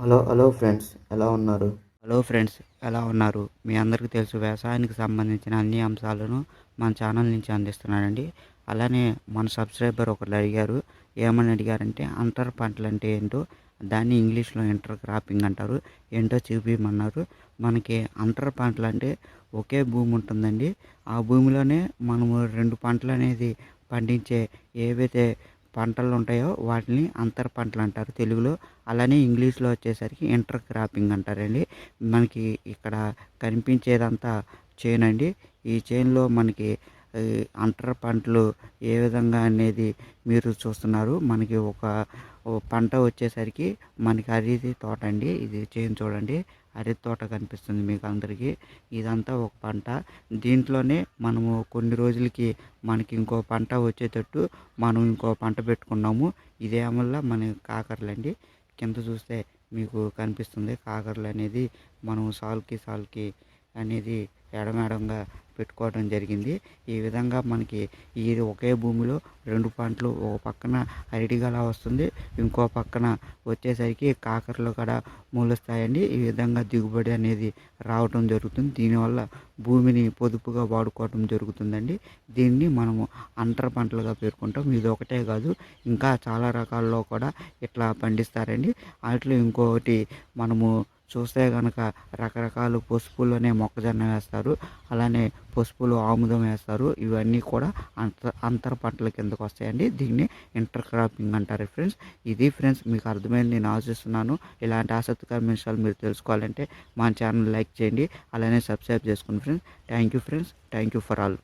Hello hello friends ఎలా ఉన్నారు? Hello friends ఎలా ఉన్నారు? మీ అందరికీ తెలుసు వ్యవసాయానికి సంబంధించిన అన్ని అంశాలను మన ఛానల్ నుంచి అందిస్తున్నానండి. అలానే మన సబ్స్క్రైబర్ ఒకరు అడిగారు ఏమని అడిగారంటే అంటర్ పంటలు అంటే ఏంటో దాన్ని ఇంగ్లీష్లో ఇంటర్ క్రాపింగ్ అంటారు ఏంటో చూపించమన్నారు మనకి అంటర్ పంటలు అంటే ఒకే భూమి ఉంటుందండి. ఆ భూమిలోనే మనము రెండు పంటలు అనేది పండించే ఏవైతే పంటలు ఉంటాయో వాటిని అంతర పంటలు అంటారు. తెలుగులో అలానే ఇంగ్లీష్లో వచ్చేసరికి ఇంటర్ క్రాపింగ్ అంటారండి. మనకి ఇక్కడ కనిపించేదంతా చేను అండి ఈ చేనులో మనకి అంటర పంటలు ఏ విధంగా అనేది మీరు చూస్తున్నారు? మనకి ఒక పంట వచ్చేసరికి మనకి అరిది తోట అండి ఇది చేను చూడండి. అరటి తోట కనిపిస్తుంది మీకు అందరికీ. ఇదంతా ఒక పంట. దీంట్లోనే మనము కొన్ని రోజులకి మనకి ఇంకో పంట వచ్చేటట్టు మనం ఇంకో పంట పెట్టుకున్నాము. ఇదేమల్లా మన కాకరలండి. కింద చూస్తే మీకు కనిపిస్తుంది. కాకరలు అనేది మనం సాల్కి సాల్కి అనేది ఎడమెడంగా పెట్టుకోవడం జరిగింది. ఈ విధంగా మనకి ఇది ఒకే భూమిలో రెండు పంటలు ఒక పక్కన అరటిగల వస్తుంది. ఇంకో పక్కన వచ్చేసరికి కాకరలు కూడా మూలుస్తాయండి. ఈ విధంగా దిగుబడి అనేది రావటం జరుగుతుంది. దీనివల్ల భూమిని పొదుపుగా వాడుకోవడం జరుగుతుందండి. దీన్ని మనము అంతర పంటలుగా పేర్కొంటాం. ఇది ఒకటే కాదు ఇంకా చాలా రకాల్లో కూడా ఇట్లా పండిస్తారండి. వాటిలో ఇంకొకటి మనము చూస్తే కనుక రకరకాల పసుపులోనే మొక్కజొన్న వేస్తారు. అలానే పసుపులు ఆముదం వేస్తారు. ఇవన్నీ కూడా అంత అంతర పంటల కిందకు వస్తాయండి. దీన్ని ఇంటర్ క్రాపింగ్ అంటారు ఫ్రెండ్స్. ఇది ఫ్రెండ్స్ మీకు అర్థమైంది నేను ఆశిస్తున్నాను. ఇలాంటి ఆసక్తికరమైన విషయాలు మీరు తెలుసుకోవాలంటే మా ఛానల్ లైక్ చేయండి. అలానే సబ్స్క్రైబ్ చేసుకోండి friends. Thank you friends. Thank you for all.